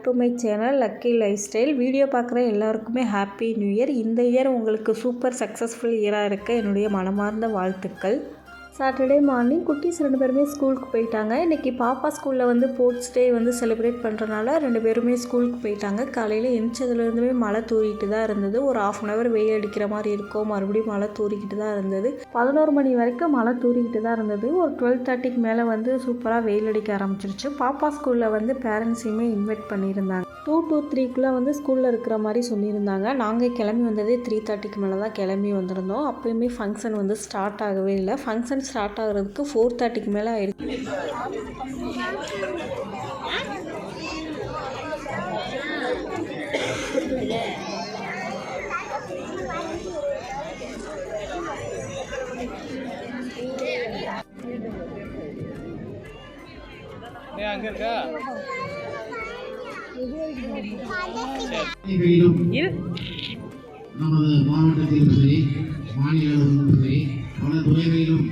Back to my channel lucky life style video பார்க்குற எல்லாருக்குமே happy new year இந்த year உங்களுக்கு சூப்பர் சக்ஸஸ்ஃபுல் இயராக இருக்க என்னுடைய மனமார்ந்த வாழ்த்துக்கள். சாட்டர்டே மார்னிங் குட்டீஸ் ரெண்டு பேருமே ஸ்கூலுக்கு போயிட்டாங்க. இன்றைக்கி பாப்பா ஸ்கூலில் வந்து ஸ்போர்ட்ஸ் டே வந்து செலிப்ரேட் பண்ணுறனால ரெண்டு பேருமே ஸ்கூலுக்கு போயிட்டாங்க. காலையில் எந்திரிச்சதுலேருந்துமே மழை தூரிக்கிட்டு தான் இருந்தது. ஒரு ஆஃப் அன் ஹவர் வெயில் அடிக்கிற மாதிரி இருக்கும். மறுபடியும் மழை தூரிக்கிட்டு தான் இருந்தது. பதினோரு மணி வரைக்கும் மழை தூரிக்கிட்டு தான் இருந்தது. ஒரு டுவெல் தேர்ட்டிக்கு மேலே வந்து சூப்பராக வெயில் அடிக்க ஆரம்பிச்சிருச்சு. பாப்பா ஸ்கூலில் வந்து பேரண்ட்ஸையுமே இன்வைட் பண்ணியிருந்தாங்க. டூ டூ த்ரீக்குள்ளே வந்து ஸ்கூலில் இருக்கிற மாதிரி சொல்லியிருந்தாங்க. நாங்கள் கிளம்பி வந்ததே த்ரீ தேர்ட்டிக்கு மேலே தான் கிளம்பி வந்திருந்தோம். அப்போயுமே ஃபங்க்ஷன் வந்து ஸ்டார்ட் ஆகவே இல்லை. ஃபங்க்ஷன் ஸ்டார்ட் ஆகுறதுக்கு ஃபோர் தேர்ட்டிக்கு மேலே ஆயிடுச்சு நமது மாவட்டத்திலும் சரி மாநில அளவிலும் சரி பல துறைகளிலும்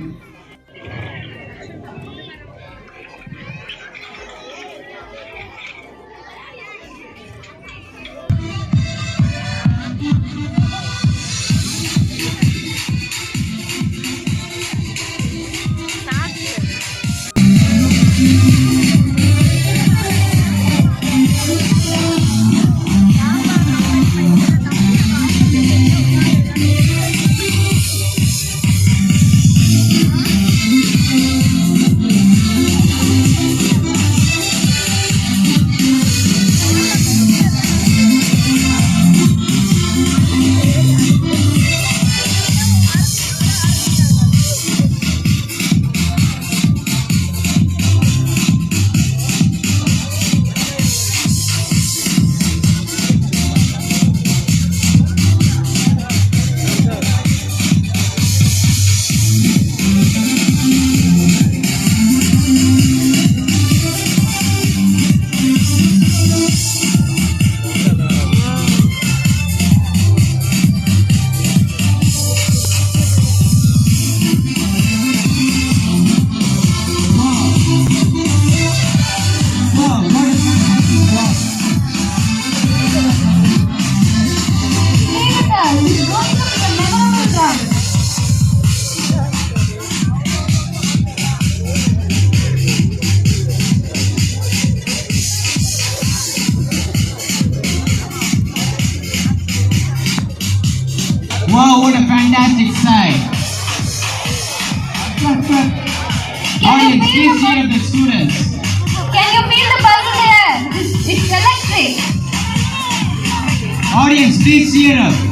Audience, please up the students. Can you feel the buzz in the air? It's electric. Audience, please cheer up.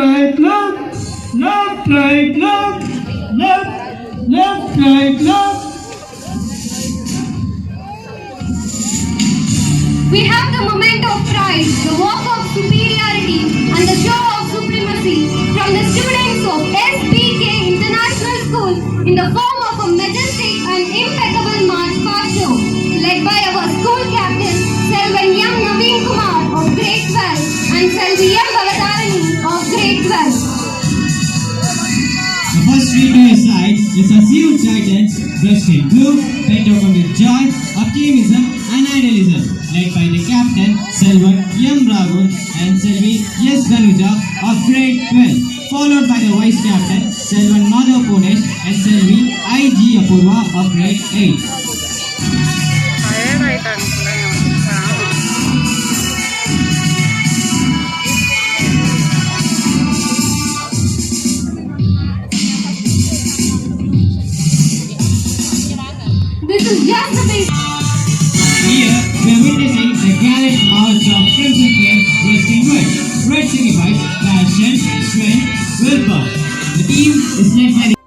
Right, left, left, right, left, left, left. We have the moment of pride, the walk of superiority, and the show of supremacy from the students of SBK International School in the form of a majestic and impeccable march past show, led by our school captain, Selvan M. Naveen Kumar of grade 12 and Selvi M. Bavadarani of grade 12. The first street to his side is a few titans dressed in blue, bent over with joy, optimism, and idealism, led by the captain Selvan M. Raghu and Selvi S. Dhanuja of grade 12, followed by the vice captain Selvan Madhav Punesh and Selvi I. G. Apurva of grade 8. March of Flame dressed in red. Red signifies passion, strength, willpower. The team is led by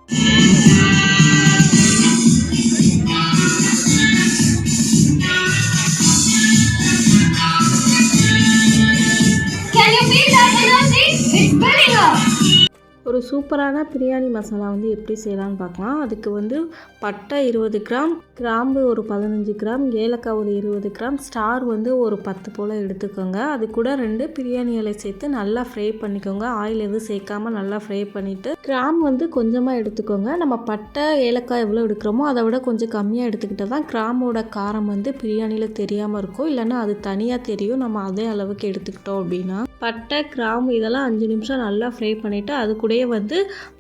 சூப்பரான பிரியாணி மசாலா வந்து எப்படி செய்யலாம்னு பார்க்கலாம். அதுக்கு வந்து பட்டை இருபது gram கிராம்பு ஒரு பதினஞ்சு கிராம் ஏலக்காய் ஒரு இருபது கிராம் ஸ்டார் வந்து ஒரு பத்து போல் எடுத்துக்கோங்க. அது கூட ரெண்டு பிரியாணி இலை சேர்த்து நல்லா ஃப்ரை பண்ணிக்கோங்க. ஆயில் எதுவும் சேர்க்காம நல்லா ஃப்ரை பண்ணிவிட்டு கிராம் வந்து கொஞ்சமாக எடுத்துக்கோங்க. நம்ம பட்டை ஏலக்காய் எவ்வளோ எடுக்கிறோமோ அதை விட கொஞ்சம் கம்மியாக எடுத்துக்கிட்டால் தான் கிராமோட காரம் வந்து பிரியாணியில் தெரியாமல் இருக்கும். இல்லைன்னா அது தனியாக தெரியும். நம்ம அதே அளவுக்கு எடுத்துக்கிட்டோம் அப்படின்னா. பட்டை கிராம்பு இதெல்லாம் அஞ்சு நிமிஷம் நல்லா ஃப்ரை பண்ணிவிட்டு அது கூடயே வந்து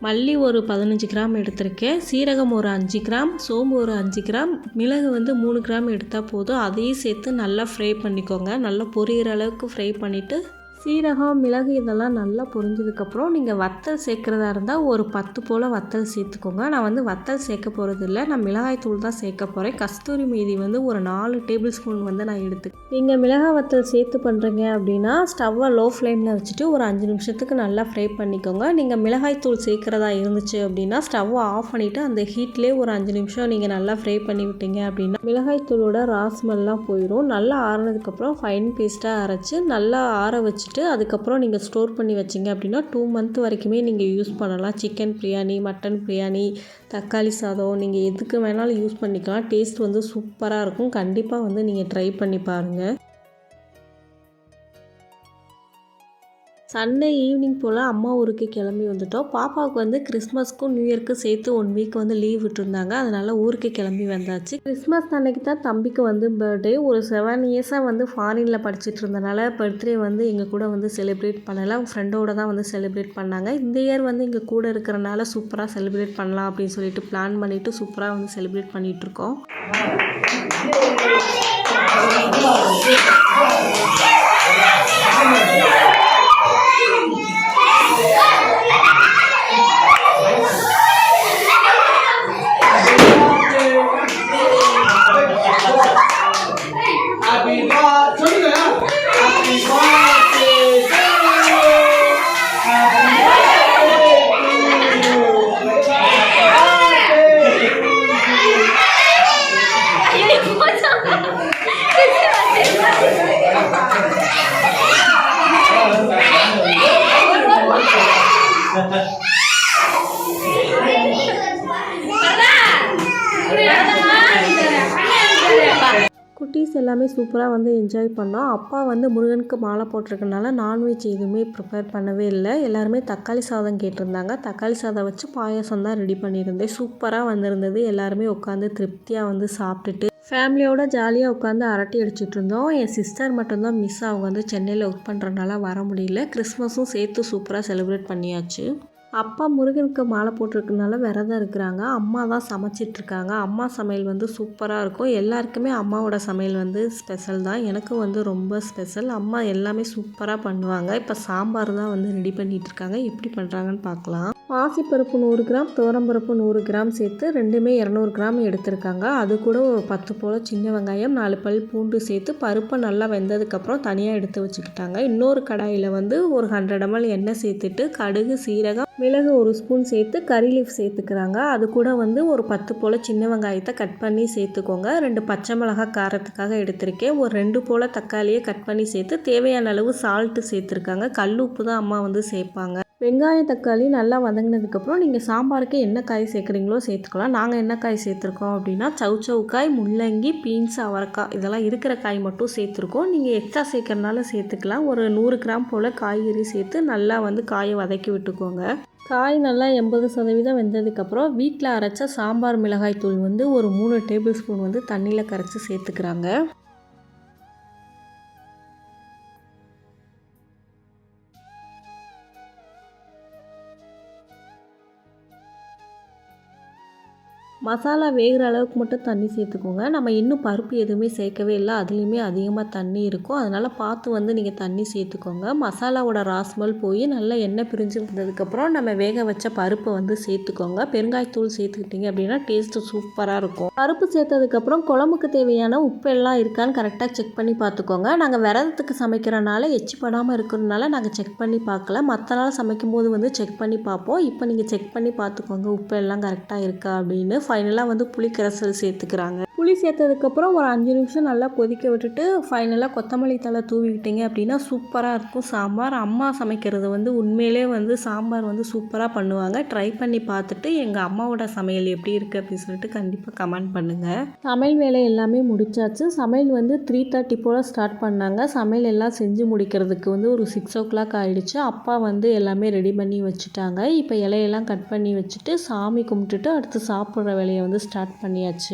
மல்லி ஒரு பதினஞ்சு கிராம் எடுத்திருக்கேன். சீரகம் ஒரு அஞ்சு கிராம் சோம்பு ஒரு அஞ்சு கிராம் மிளகு வந்து மூணு கிராம் எடுத்தால் போதும். அதையும் சேர்த்து நல்லா ஃப்ரை பண்ணிக்கோங்க. நல்லா பொரியிற அளவுக்கு ஃப்ரை பண்ணிவிட்டு சீரகம் மிளகு இதெல்லாம் நல்லா பொரிஞ்சதுக்கப்புறம் நீங்கள் வத்தல் சேர்க்குறதா இருந்தால் ஒரு பத்து போல் வத்தல் சேர்த்துக்கோங்க. நான் வந்து வத்தல் சேர்க்க போகிறது இல்லை நான் மிளகாய் தூள் தான் சேர்க்க போகிறேன் கஸ்தூரி மீதி வந்து ஒரு நாலு டேபிள் ஸ்பூன் வந்து நான் எடுத்து நீங்கள் மிளகாய் வத்தல் சேர்த்து பண்ணுறீங்க அப்படின்னா ஸ்டவ்வை லோ ஃப்ளேமில் வச்சுட்டு ஒரு அஞ்சு நிமிஷத்துக்கு நல்லா ஃப்ரை பண்ணிக்கோங்க. நீங்கள் மிளகாய் தூள் சேர்க்குறதா இருந்துச்சு அப்படின்னா ஸ்டவ்வை ஆஃப் பண்ணிவிட்டு அந்த ஹீட்லேயே ஒரு அஞ்சு நிமிஷம் நீங்கள் நல்லா ஃப்ரை பண்ணி விட்டீங்க அப்படின்னா மிளகாய் தூளோட ராஸ்மெல்லாம் போயிடும் நல்லா ஆறுனதுக்கப்புறம் ஃபைன் பேஸ்ட்டாக அரைச்சி நல்லா ஆற வச்சுட்டு அதுக்கப்புறம் நீங்கள் ஸ்டோர் பண்ணி வச்சிங்க அப்படின்னா டூ மந்த் வரைக்குமே நீங்கள் யூஸ் பண்ணலாம். சிக்கன் பிரியாணி மட்டன் பிரியாணி தக்காளி சாதம். நீங்கள் எதுக்கு வேணாலும் யூஸ் பண்ணிக்கலாம். டேஸ்ட் வந்து சூப்பராக இருக்கும். கண்டிப்பாக வந்து நீங்கள் ட்ரை பண்ணி பாருங்கள் சண்டே ஈவினிங் போல் அம்மா ஊருக்கு கிளம்பி வந்துட்டோம். பாப்பாவுக்கு வந்து கிறிஸ்மஸ்க்கும் நியூ இயர்க்கும் சேர்த்து ஒன் வீக் வந்து லீவ் விட்டுருந்தாங்க. அதனால் ஊருக்கு கிளம்பி வந்தாச்சு. கிறிஸ்மஸ் அன்னைக்கு தான் தம்பிக்கு வந்து பர்த்டே ஒரு செவன் இயர்ஸாக வந்து ஃபாரினில் படிச்சுட்டு இருந்தனால பர்த்டே வந்து எங்கள் கூட வந்து செலிப்ரேட் பண்ணலை. அவங்க ஃப்ரெண்டோட தான் வந்து செலிப்ரேட் பண்ணாங்க. இந்த இயர் வந்து எங்கள் கூட இருக்கிறனால சூப்பராக செலிப்ரேட் பண்ணலாம் அப்படின்னு சொல்லிட்டு பிளான் பண்ணிவிட்டு சூப்பராக வந்து செலிப்ரேட் பண்ணிகிட்டு இருக்கோம். Yeah. குட்டீஸ் எல்லாமே சூப்பராக வந்து என்ஜாய் பண்ணோம் அப்பா வந்து முருகனுக்கு மாலை போட்டிருக்கனால நான்வெஜ் எதுவுமே ப்ரிப்பேர் பண்ணவே இல்லை. எல்லாருமே தக்காளி சாதம் கேட்டிருந்தாங்க. தக்காளி சாதம் வச்சு பாயாசம் தான் ரெடி பண்ணியிருந்தேன். சூப்பராக வந்திருந்தது. எல்லாருமே உட்காந்து திருப்தியாக வந்து சாப்பிட்டுட்டு ஃபேமிலியோட ஜாலியாக உட்காந்து அரட்டி அடிச்சிட்டு இருந்தோம். என் சிஸ்டர் மட்டும்தான் மிஸ் அவங்க வந்து சென்னையில் ஒர்க் பண்ணுறதுனால வர முடியல. கிறிஸ்மஸும் சேர்த்து சூப்பராக செலிப்ரேட் பண்ணியாச்சு. அப்பா முருகனுக்கு மாலை போட்டிருக்கனால விரதம் இருக்கிறாங்க. அம்மா தான் சமைச்சிட்ருக்காங்க அம்மா சமையல் வந்து சூப்பராக இருக்கும். எல்லாருக்குமே அம்மாவோட சமையல் வந்து ஸ்பெஷல் தான். எனக்கும் வந்து ரொம்ப ஸ்பெஷல் அம்மா எல்லாமே சூப்பராக பண்ணுவாங்க. இப்போ சாம்பார் தான் வந்து ரெடி பண்ணிட்டு இருக்காங்க. எப்படி பண்ணுறாங்கன்னு பார்க்கலாம். பாசிப்பருப்பு நூறு கிராம் துவரம்பருப்பு நூறு கிராம் சேர்த்து ரெண்டுமே இரநூறு கிராம் எடுத்திருக்காங்க. அது கூட ஒரு பத்து போல் சின்ன வெங்காயம் நாலு பல் பூண்டு சேர்த்து பருப்பை நல்லா வெந்ததுக்கப்புறம் தனியாக எடுத்து வச்சுக்கிட்டாங்க. இன்னொரு கடாயில் வந்து ஒரு ஹண்ட்ரட் எம்எல் எண்ணெய் சேர்த்துட்டு கடுகு சீரகம் மிளகு ஒரு ஸ்பூன் சேர்த்து கறி லீஃப் சேர்த்துக்கிறாங்க. அது கூட வந்து ஒரு பத்து போல் சின்ன வெங்காயத்தை கட் பண்ணி சேர்த்துக்கோங்க. ரெண்டு பச்சை மிளகாய் காரத்துக்காக எடுத்திருக்கேன். ஒரு ரெண்டு போல் தக்காளியை கட் பண்ணி சேர்த்து தேவையான அளவு சால்ட்டு சேர்த்துருக்காங்க. கல் உப்பு தான் அம்மா வந்து சேர்ப்பாங்க. வெங்காயம் தக்காளி நல்லா வதங்கினதுக்கப்புறம் நீங்கள் சாம்பாருக்கு என்ன காய் சேர்க்குறீங்களோ சேர்த்துக்கலாம். நாங்கள் என்ன காய் சேர்த்துருக்கோம் அப்படின்னா சவுச்சவுக்காய் முள்ளங்கி பீன்ஸ் அவரைக்காய் இதெல்லாம் இருக்கிற காய் மட்டும் சேர்த்துருக்கோம். நீங்கள் எக்ஸ்ட்ரா சேர்க்கறனால சேர்த்துக்கலாம். ஒரு நூறு கிராம் போல் காய்கறி சேர்த்து நல்லா வந்து காயை வதக்கி விட்டுக்கோங்க. காய் நல்லா எண்பது சதவீதம் வெந்ததுக்கப்புறம் வீட்டில் அரைச்ச சாம்பார் மிளகாய் தூள் வந்து ஒரு மூணு டேபிள் ஸ்பூன் வந்து தண்ணியில் கரைச்சி சேர்த்துக்கிறாங்க. மசாலா வேகிற அளவுக்கு மட்டும் தண்ணி சேர்த்துக்கோங்க. நம்ம இன்னும் பருப்பு எதுவுமே சேர்க்கவே இல்லை. அதுலேயுமே அதிகமாக தண்ணி இருக்கும். அதனால் பார்த்து வந்து நீங்கள் தண்ணி சேர்த்துக்கோங்க. மசாலாவோட ராஸ்மல் போய் நல்லா எண்ணெய் பிரிஞ்சு வந்ததுக்கப்புறம் நம்ம வேக வச்ச பருப்பை வந்து சேர்த்துக்கோங்க. பெருங்காயத்தூள் சேர்த்துக்கிட்டிங்க அப்படின்னா டேஸ்ட்டு சூப்பராக இருக்கும். பருப்பு சேர்த்ததுக்கப்புறம் குழம்புக்கு தேவையான உப்பு எல்லாம் இருக்கான்னு கரெக்டாக செக் பண்ணி பார்த்துக்கோங்க. நாங்கள் விரதத்துக்கு சமைக்கிறனால எச்சு படாமல் இருக்கிறதுனால நாங்கள் செக் பண்ணி பார்க்கல. மற்ற நாள் சமைக்கும்போது வந்து செக் பண்ணி பார்ப்போம். இப்போ நீங்கள் செக் பண்ணி பார்த்துக்கோங்க உப்பு எல்லாம் கரெக்டாக இருக்கா அப்படின்னு. ஃபைனலாக வந்து புளிக்கரைசல் சேர்த்துக்கிறாங்க. புளி சேர்த்ததுக்கப்புறம் ஒரு அஞ்சு நிமிஷம் நல்லா கொதிக்க விட்டுட்டு ஃபைனலாக கொத்தமல்லி தழை தூவி அப்படின்னா சூப்பராக இருக்கும். சாம்பார் அம்மா சமைக்கிறது வந்து உண்மையிலே வந்து சாம்பார் வந்து சூப்பராக பண்ணுவாங்க. ட்ரை பண்ணி பார்த்துட்டு எங்கள் அம்மாவோட சமையல் எப்படி இருக்குது அப்படின்னு சொல்லிட்டு கண்டிப்பாக கமெண்ட் பண்ணுங்கள் சமையல் வேலை எல்லாமே முடிச்சாச்சு. சமையல் வந்து த்ரீ தேர்ட்டி போல் ஸ்டார்ட் பண்ணாங்க. சமையல் எல்லாம் செஞ்சு முடிக்கிறதுக்கு வந்து ஒரு சிக்ஸ் ஓ கிளாக் ஆகிடுச்சு அப்பா வந்து எல்லாமே ரெடி பண்ணி வச்சுட்டாங்க. இப்போ இலையெல்லாம் கட் பண்ணி வச்சுட்டு சாமி கும்பிட்டுட்டு அடுத்து சாப்பிட்ற வேலையை வந்து ஸ்டார்ட் பண்ணியாச்சு.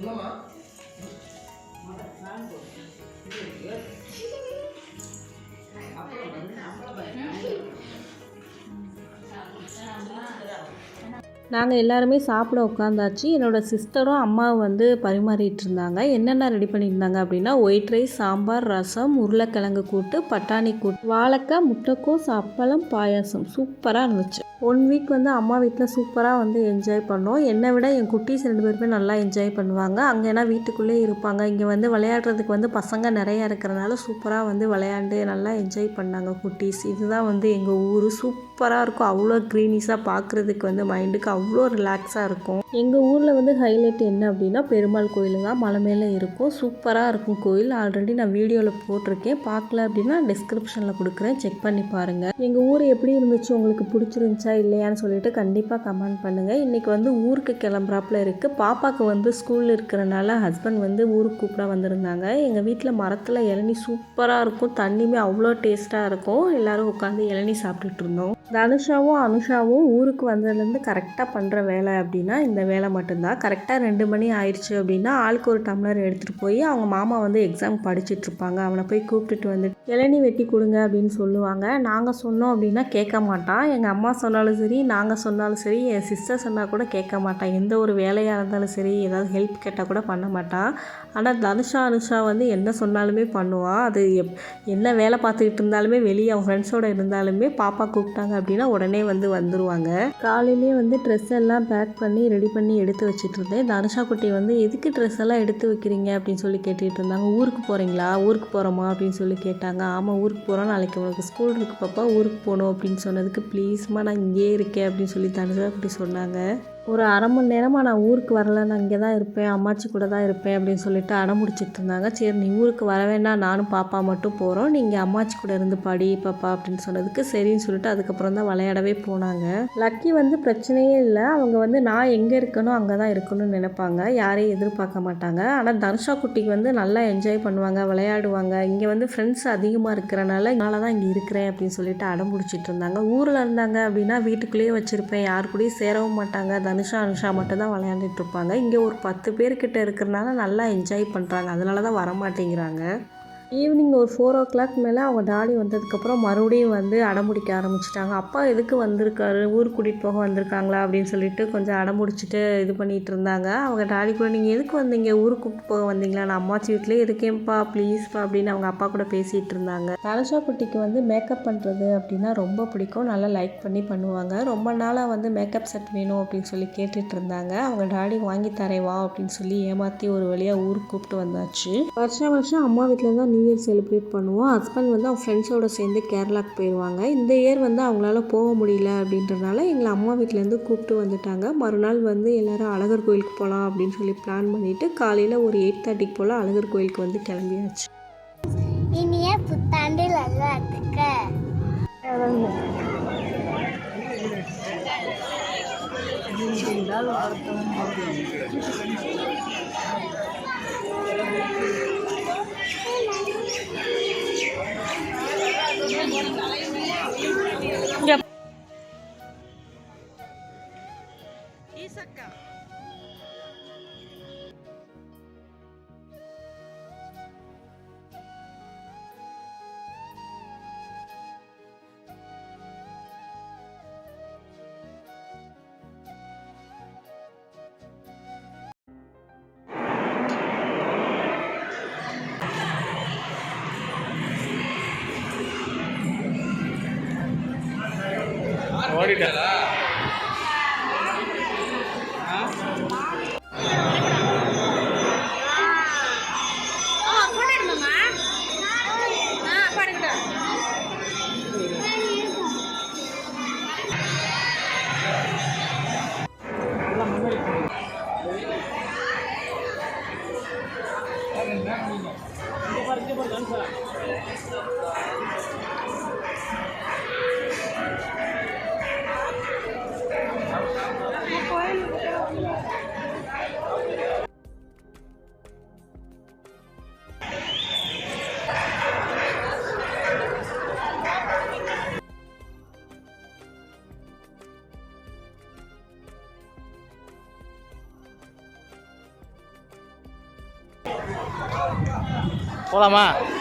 妈妈。Thank you. நாங்கள் எல்லாருமே சாப்பிட உட்காந்தாச்சு. என்னோடய சிஸ்டரும் அம்மாவும் வந்து பரிமாறிட்டு இருந்தாங்க என்னென்ன ரெடி பண்ணியிருந்தாங்க அப்படின்னா ஒயிட் ரைஸ் சாம்பார் ரசம் உருளைக்கிழங்கு கூட்டு பட்டாணி கூட்டு வாழைக்காய் முட்டைக்கோஸ் அப்பளம் பாயாசம். சூப்பராக இருந்துச்சு. ஒன் வீக் வந்து அம்மா வீட்டில் சூப்பராக வந்து என்ஜாய் பண்ணோம். என்னை விட என் குட்டீஸ் ரெண்டு பேருமே நல்லா என்ஜாய் பண்ணுவாங்க. அங்கே ஏன்னா வீட்டுக்குள்ளேயே இருப்பாங்க. இங்கே வந்து விளையாடுறதுக்கு வந்து பசங்க நிறையா இருக்கிறனால சூப்பராக வந்து விளையாண்டு நல்லா என்ஜாய் பண்ணாங்க குட்டீஸ். இதுதான் வந்து எங்கள் ஊர். சூப்பராக இருக்கும். அவ்வளோ க்ரீனிஸாக பார்க்குறதுக்கு வந்து மைண்டுக்கு அவ்வளோ அவ்வளோ ரிலாக்ஸாக இருக்கும். எங்கள் ஊரில் வந்து ஹைலைட் என்ன அப்படின்னா பெருமாள் கோயில் தான் மலை மேலே இருக்கும். சூப்பராக இருக்கும் கோயில். ஆல்ரெடி நான் வீடியோவில் போட்டிருக்கேன். பார்க்கல அப்படின்னா டிஸ்கிரிப்ஷனில் கொடுக்குறேன். செக் பண்ணி பாருங்கள் எங்கள் ஊர் எப்படி இருந்துச்சு? உங்களுக்கு பிடிச்சிருந்துச்சா? இல்லையான்னு சொல்லிட்டு கண்டிப்பாக கமெண்ட் பண்ணுங்கள் இன்றைக்கி வந்து ஊருக்கு கிளம்புறாப்புல இருக்குது பாப்பாவுக்கு வந்து ஸ்கூலில் இருக்கிறனால ஹஸ்பண்ட் வந்து ஊருக்கு கூப்பிட வந்திருந்தாங்க. எங்கள் வீட்டில் மரத்தில் இளநீ சூப்பராக இருக்கும். தண்ணியுமே அவ்வளோ டேஸ்ட்டாக இருக்கும். எல்லோரும் உட்காந்து இளநி சாப்பிட்டுட்டு இருந்தோம். தனுஷாவும் அனுஷாவும் ஊருக்கு வந்ததுலேருந்து கரெக்டாக பண்ணுற வேலை அப்படின்னா இந்த வேலை மட்டும்தான். கரெக்டாக ரெண்டு மணி ஆயிடுச்சு அப்படின்னா ஆளுக்கு ஒரு டம்ளர் எடுத்துகிட்டு போய் அவங்க மாமா வந்து எக்ஸாம் படிச்சுட்டு இருப்பாங்க. அவனை போய் கூப்பிட்டுட்டு வந்து இளநீ வெட்டி கொடுங்க அப்படின்னு சொல்லுவாங்க. நாங்கள் சொன்னோம் அப்படின்னா கேட்க மாட்டான். எங்கள் அம்மா சொன்னாலும் சரி நாங்கள் சொன்னாலும் சரி என் சிஸ்டர் சொன்னால் கூட கேட்க மாட்டான். எந்த ஒரு வேலையாக இருந்தாலும் சரி ஏதாவது ஹெல்ப் கேட்டால் கூட பண்ண மாட்டான். ஆனால் தனுஷா அனுஷா வந்து என்ன சொன்னாலுமே பண்ணுவான். அது எப் என்ன வேலை பார்த்துக்கிட்டு இருந்தாலுமே வெளியே அவன் ஃப்ரெண்ட்ஸோடு இருந்தாலுமே பாப்பா கூப்பிட்டாங்க அப்படின்னா உடனே வந்து வந்துடுவாங்க காலையிலே வந்து ட்ரெஸ் எல்லாம் பேக் பண்ணி ரெடி பண்ணி எடுத்து வச்சுட்டு இருந்தேன் தனுஷா குட்டி வந்து எதுக்கு ட்ரெஸ் எல்லாம் எடுத்து வைக்கிறீங்க? அப்படின்னு சொல்லி கேட்டுகிட்டு இருந்தாங்க. ஊருக்கு போகிறீங்களா ஊருக்கு போகிறோமா அப்படின்னு சொல்லி கேட்டாங்க. ஆமாம் ஊருக்கு போகிறோம் நாளைக்கு உனக்கு ஸ்கூல் இருக்கு பாப்பா. ஊருக்கு போகணும் அப்படின்னு சொன்னதுக்கு ப்ளீஸ்மா நான் இங்கேயே இருக்கேன் அப்படின்னு சொல்லி தனுஷா குட்டி சொன்னாங்க. ஒரு அரை மணி நேரமாக நான் ஊருக்கு வரல நான் இங்கே தான் இருப்பேன் அம்மாச்சி கூட தான் இருப்பேன் அப்படின்னு சொல்லிட்டு அடம்புடிச்சிட்டு இருந்தாங்க. சரி நீ ஊருக்கு வர வேண்டாம் நானும் பாப்பா மட்டும் போகிறோம் நீங்கள் அம்மாச்சி கூட இருந்து படி பாப்பா அப்படின்னு சொன்னதுக்கு சரின்னு சொல்லிட்டு அதுக்கப்புறம் தான் விளையாடவே போனாங்க. லக்கி வந்து பிரச்சனையே இல்லை அவங்க வந்து நான் எங்கே இருக்கணும் அங்கே தான் இருக்கணும்னு நினைப்பாங்க யாரையும் எதிர்பார்க்க மாட்டாங்க. ஆனால் தனுஷா குட்டிக்கு வந்து நல்லா என்ஜாய் பண்ணுவாங்க விளையாடுவாங்க. இங்கே வந்து ஃப்ரெண்ட்ஸ் அதிகமாக இருக்கிறனால என்னால் தான் இங்கே இருக்கிறேன் அப்படின்னு சொல்லிட்டு அடம் பிடிச்சிட்டு இருந்தாங்க. ஊரில் இருந்தாங்க அப்படின்னா வீட்டுக்குள்ளேயே வச்சுருப்பேன் யார் கூடயும் சேரவும் மாட்டாங்க. அனுஷா அனுஷா மட்டும்தான் விளையாண்டுட்டு இருப்பாங்க. இங்கே ஒரு பத்து பேர்கிட்ட இருக்கிறனால நல்லா என்ஜாய் பண்ணுறாங்க அதனால தான் வரமாட்டேங்கிறாங்க. ஈவினிங் ஒரு ஃபோர் ஓ கிளாக் மேலே அவங்க டாடி வந்ததுக்கப்புறம் மறுபடியும் வந்து அடம்பிடிக்க ஆரம்பிச்சிட்டாங்க. அப்பா எதுக்கு வந்திருக்காரு? ஊருக்கு கூட்டிகிட்டு போக வந்திருக்காங்களா? அப்படின்னு சொல்லிட்டு கொஞ்சம் அடம்பிடிச்சிட்டு இது பண்ணிகிட்டு இருந்தாங்க. அவங்க டாடி கூட நீங்கள் எதுக்கு வந்தீங்க? ஊருக்கு கூப்பிட்டு போக வந்தீங்களா? நான் அம்மாச்சி வீட்டிலே இருக்கேன்ப்பா ப்ளீஸ்ப்பா அப்படின்னு அவங்க அப்பா கூட பேசிகிட்டு இருந்தாங்க. தலசா குட்டிக்கு வந்து மேக்கப் பண்ணுறது அப்படின்னா ரொம்ப பிடிக்கும். நல்லா லைக் பண்ணி பண்ணுவாங்க. ரொம்ப நாளாக வந்து மேக்கப் செட் வேணும் அப்படின்னு சொல்லி கேட்டுட்டு இருந்தாங்க. அவங்க டாடி வாங்கி தரேன் வா அப்படின்னு சொல்லி ஏமாற்றி ஒரு வழியாக ஊருக்கு கூப்பிட்டு வந்தாச்சு. வருஷம் வருஷம் அம்மா வீட்டில் தான் நியூ இயர் செலிப்ரேட் பண்ணுவோம் ஹஸ்பண்ட் வந்து அவங்க ஃப்ரெண்ட்ஸோட சேர்ந்து கேரளாக்கு போயிடுவாங்க இந்த இயர் வந்து அவங்களால போக முடியல அப்படின்றனால எங்களை அம்மா வீட்டிலேருந்து கூப்பிட்டு வந்துட்டாங்க மறுநாள் வந்து எல்லோரும் அழகர் கோயிலுக்கு போகலாம் அப்படின்னு சொல்லி பிளான் பண்ணிவிட்டு காலையில் ஒரு எயிட் தேர்ட்டிக்கு போல் அழகர் கோயிலுக்கு வந்து கிளம்பியாச்சு இனிய புத்தாண்டில் எல்லாத்துக்கு என்றால் যা 我老妈。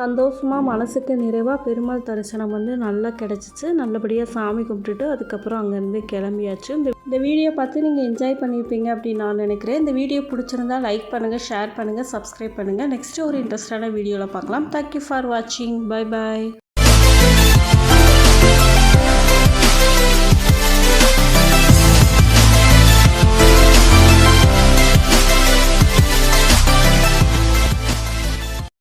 சந்தோஷமாக மனசுக்கு நிறைவாக பெருமாள் தரிசனம் வந்து நல்லா கிடச்சிச்சு. நல்லபடியாக சாமி கும்பிட்டுட்டு அதுக்கப்புறம் அங்கேருந்து கிளம்பியாச்சு. இந்த இந்த வீடியோ பார்த்து நீங்கள் என்ஜாய் பண்ணியிருப்பீங்க அப்படின்னு நான் நினைக்கிறேன். இந்த வீடியோ பிடிச்சிருந்தா லைக் பண்ணுங்கள் ஷேர் பண்ணுங்கள் சப்ஸ்கிரைப் பண்ணுங்கள் நெக்ஸ்ட்டு ஒரு இன்ட்ரெஸ்டான வீடியோவில் பார்க்கலாம். தேங்க்யூ ஃபார் வாட்சிங் பை பாய்